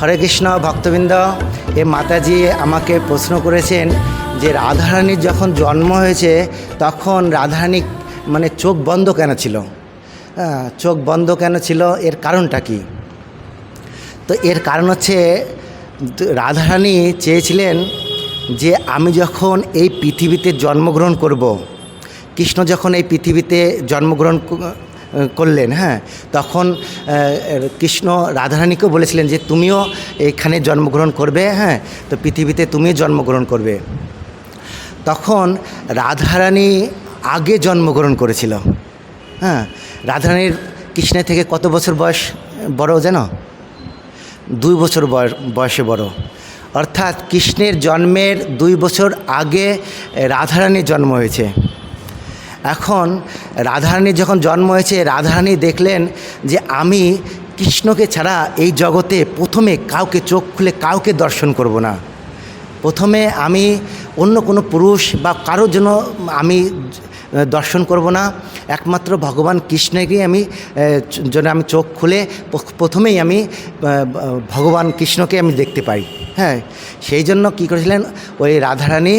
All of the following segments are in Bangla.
হরে কৃষ্ণ ভক্তবৃন্দ এ মাতাজি আমাকে প্রশ্ন করেছেন যে রাধারানীর যখন জন্ম হয়েছে তখন রাধারানী মানে চোখ বন্ধ কেন ছিল? হ্যাঁ, চোখ বন্ধ কেন ছিল? এর কারণটা কি? তো এর কারণ হচ্ছে রাধারানী চেয়েছিলেন যে আমি যখন এই পৃথিবীতে জন্মগ্রহণ করব কৃষ্ণ যখন এই পৃথিবীতে জন্মগ্রহণ করলেন হ্যাঁ। তখন কৃষ্ণ রাধারানীকেও বলেছিলেন যে, তুমিও এখানে জন্মগ্রহণ করবে হ্যাঁ। তো পৃথিবীতে তুমিও জন্মগ্রহণ করবে। তখন রাধারানী আগে জন্মগ্রহণ করেছিল। হ্যাঁ রাধারানীর কৃষ্ণের থেকে কত বছর বয়স বড় যেন? দুই বছর বয়সে বড়। অর্থাৎ কৃষ্ণের জন্মের দুই বছর আগে রাধারানীর জন্ম হয়েছে। এখন রাধারানীর যখন জন্ম হয়েছে, রাধারানী দেখলেন যে আমি কৃষ্ণকে ছাড়া এই জগতে প্রথমে কাউকে চোখ খুলে কাউকে দর্শন করব না। প্রথমে আমি অন্য কোনো পুরুষ বা কারোর জন্য আমি দর্শন করব না। একমাত্র ভগবান কৃষ্ণকেই আমি জন্য আমি চোখ খুলে প্রথমেই আমি ভগবান কৃষ্ণকে আমি দেখতে পাই। হ্যাঁ সেই জন্য কী করেছিলেন, ওই রাধারানী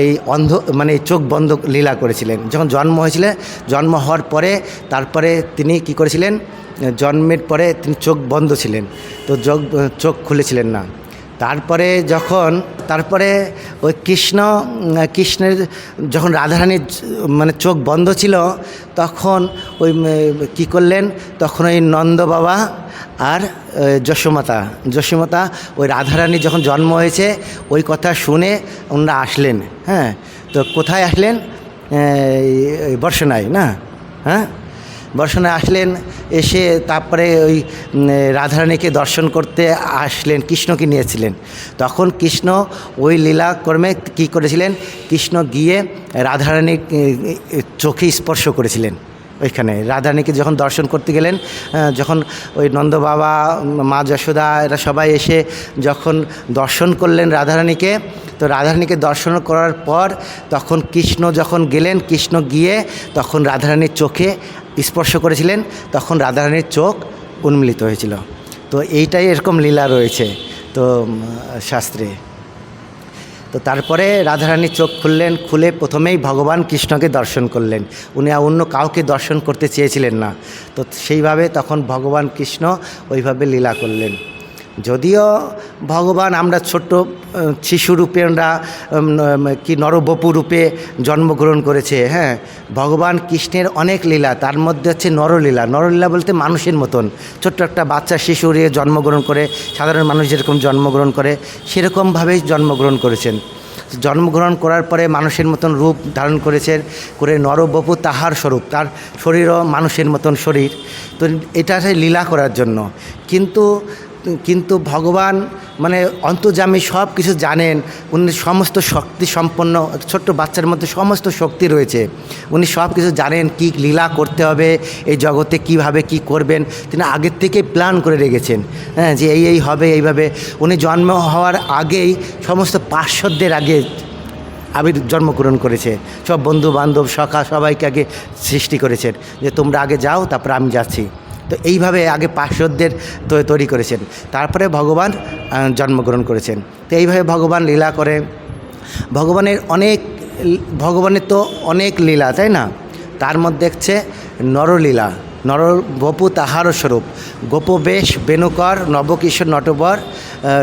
এই অন্ধ মানে চোখ বন্ধ লীলা করেছিলেন। যখন জন্ম হয়েছিলেন জন্ম হওয়ার পরে তারপরে তিনি কি করেছিলেন, জন্মের পরে তিনি চোখ বন্ধ ছিলেন। তো চোখ চোখ খুলেছিলেন না। তারপরে যখন, তারপরে ওই কৃষ্ণ, কৃষ্ণের যখন রাধারানীর মানে চোখ বন্ধ ছিল, তখন ওই কি করলেন, তখন ওই নন্দ বাবা আর যশোমাতা যশোমাতা ওই রাধারানীর যখন জন্ম হয়েছে, ওই কথা শুনে ওনারা আসলেন হ্যাঁ? তো কোথায় আসলেন? বর্ষনায়, না? হ্যাঁ? বর্ষণে আসলেন এসে তারপরে ওই রাধারানীকে দর্শন করতে আসলেন কৃষ্ণকে নিয়েছিলেন। তখন কৃষ্ণ ওই লীলাকর্মে কী করেছিলেন কৃষ্ণ গিয়ে এ, চোখে স্পর্শ করেছিলেন। ওইখানে। রাধারানীকে যখন দর্শন করতে গেলেন যখন ওই নন্দ বাবা, মা যশোদা, এরা সবাই এসে যখন দর্শন করলেন রাধারানীকে, তো রাধারানীকে দর্শন করার পর তখন কৃষ্ণ যখন গেলেন, কৃষ্ণ গিয়ে তখন রাধারানীর চোখে স্পর্শ করেছিলেন, তখন রাধারানীর চোখ উন্মিলিত হয়েছিল। তো এইটাই এরকম লীলা রয়েছে। তো শাস্ত্রে। তো তারপরে রাধারানী চোখ খুললেন, খুলে প্রথমেই ভগবান কৃষ্ণকে দর্শন করলেন। উনি আর অন্য কাউকে দর্শন করতে চেয়েছিলেন না। তো সেইভাবে তখন ভগবান কৃষ্ণ ওইভাবে লীলা করলেন। যদিও ভগবান আমরা ছোট্ট শিশুরূপে আমরা কি নরবপু রূপে জন্মগ্রহণ করেছে হ্যাঁ ভগবান কৃষ্ণের অনেক লীলা, তার মধ্যে হচ্ছে নরলীলা। নরলীলা বলতে মানুষের মতন। ছোট্ট একটা বাচ্চা, শিশু জন্মগ্রহণ করে, সাধারণ মানুষ যেরকম জন্মগ্রহণ করে, সেরকমভাবেই জন্মগ্রহণ করেছেন। জন্মগ্রহণ করার পরে মানুষের মতন রূপ ধারণ করেছেন করে নরবপু তাহার স্বরূপ, তার শরীরও মানুষের মতন শরীর। তো এটা লীলা করার জন্য। কিন্তু কিন্তু ভগবান মানে অন্তর্জামী সব কিছু জানেন। উনি সমস্ত শক্তি সম্পন্ন ছোট্ট বাচ্চার মধ্যে সমস্ত শক্তি রয়েছে। উনি সব কিছু জানেন কি লীলা করতে হবে, এই জগতে কীভাবে কি করবেন। তিনি আগের থেকে প্ল্যান করে রেখেছেন। হ্যাঁ যে এই এই হবে, এইভাবে। উনি জন্ম হওয়ার আগেই সমস্ত পার্শ্বদের আগে আবির জন্মগ্রহণ করেছে। সব বন্ধু বান্ধব সখা সবাইকে আগে সৃষ্টি করেছেন। যে তোমরা আগে যাও, তারপর আমি যাচ্ছি। তো এইভাবে আগে পার্শ্বদের তৈরি করেছেন। তারপরে ভগবান জন্মগ্রহণ করেছেন। তো এইভাবে ভগবান লীলা করে। ভগবানের অনেক, ভগবানের তো অনেক লীলা, তাই না? তার মধ্যে হচ্ছে নরলীলা। নর বপু তাহার স্বরূপ। গোপবেশ, বেণুকর, নবকিশোর নটবর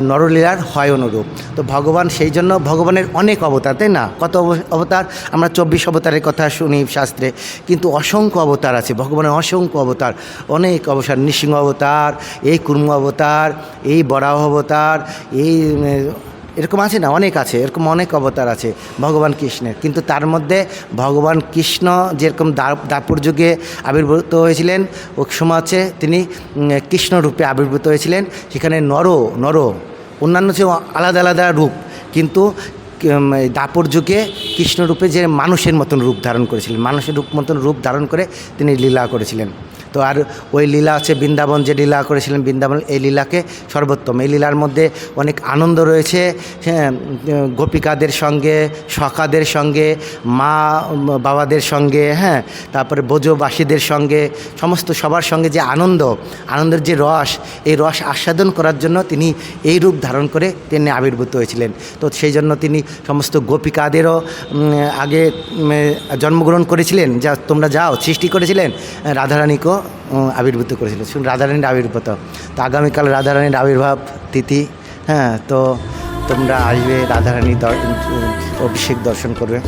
নরলীলার হয় অনুরূপ। তো ভগবান সেই জন্য ভগবানের অনেক অবতার, তাই না? কত অব- অবতার? আমরা চব্বিশ অবতারের কথা শুনি শাস্ত্রে। কিন্তু অসংখ্য অবতার আছে, ভগবানের অসংখ্য অবতার। অনেক অবতার, নৃসিংহ অবতার, এই কুর্ম অবতার, এই বরাহ অবতার, এই এরকম আছে না? অনেক আছে, এরকম অনেক অবতার আছে ভগবান কৃষ্ণের। কিন্তু তার মধ্যে ভগবান কৃষ্ণ যেরকম দাপুর যুগে আবির্ভূত হয়েছিলেন ওই সময় আছে তিনি কৃষ্ণরূপে কৃষ্ণ রূপে আবির্ভূত হয়েছিলেন। সেখানে নর নর, অন্যান্য যে আলাদা আলাদা রূপ। কিন্তু দাপর যুগে কৃষ্ণরূপে যে মানুষের মতন রূপ ধারণ করেছিলেন, মানুষের রূপ মতন রূপ ধারণ করে তিনি লীলা করেছিলেন। তো আর ওই লীলা হচ্ছে বৃন্দাবন, যে লীলা করেছিলেন বৃন্দাবন, এই লীলাকে সর্বোত্তম। এই লীলার মধ্যে অনেক আনন্দ রয়েছে হ্যাঁ গোপিকাদের সঙ্গে, সখাদের সঙ্গে, মা বাবাদের সঙ্গে হ্যাঁ তারপরে বোঝবাসীদের সঙ্গে, সমস্ত সবার সঙ্গে যে আনন্দ, আনন্দের যে রস, এই রস আস্বাদন করার জন্য তিনি এই রূপ ধারণ করে তিনি আবির্ভূত হয়েছিলেন। তো সেই জন্য তিনি সমস্ত গোপিকাদেরও আগে জন্মগ্রহণ করেছিলেন, যা তোমরা যাও, সৃষ্টি করেছিলেন রাধারানীকেও আবির্ভূত করেছিলেন। শুন রাধারানীর আবির্ভূত। তো আগামীকাল রাধারানীর আবির্ভাব তিথি হ্যাঁ তো তোমরা আসবে রাধারানীর অভিষেক দর্শন করবে।